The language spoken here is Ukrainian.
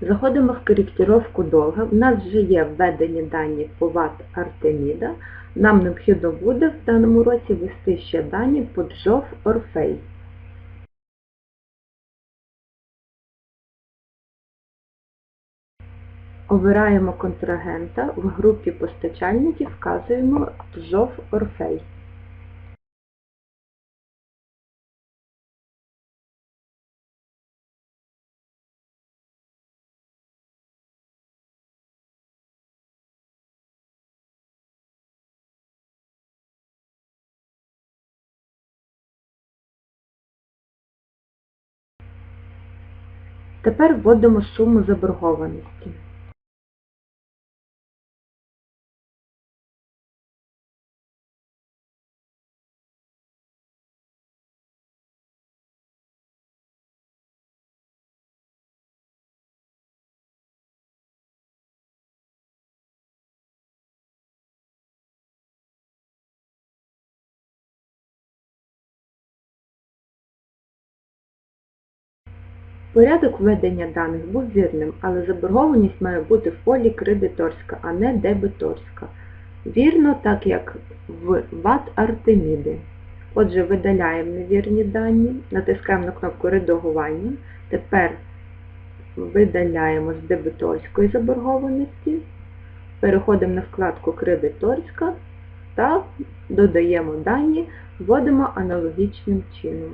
Заходимо в коректировку довга. У нас вже є введені дані по ВАТ Артеміда. Нам необхідно буде в даному році ввести ще дані по Джов Орфей. Обираємо контрагента, в групі постачальників вказуємо Джов Орфей. Тепер вводимо суму заборгованості. Порядок введення даних був вірним, але заборгованість має бути в полі кредиторська, а не дебіторська. Вірно, так як в ВАТ Артеміди. Отже, видаляємо невірні дані, натискаємо на кнопку редагування. Тепер видаляємо з дебіторської заборгованості, переходимо на вкладку кредиторська та додаємо дані, вводимо аналогічним чином.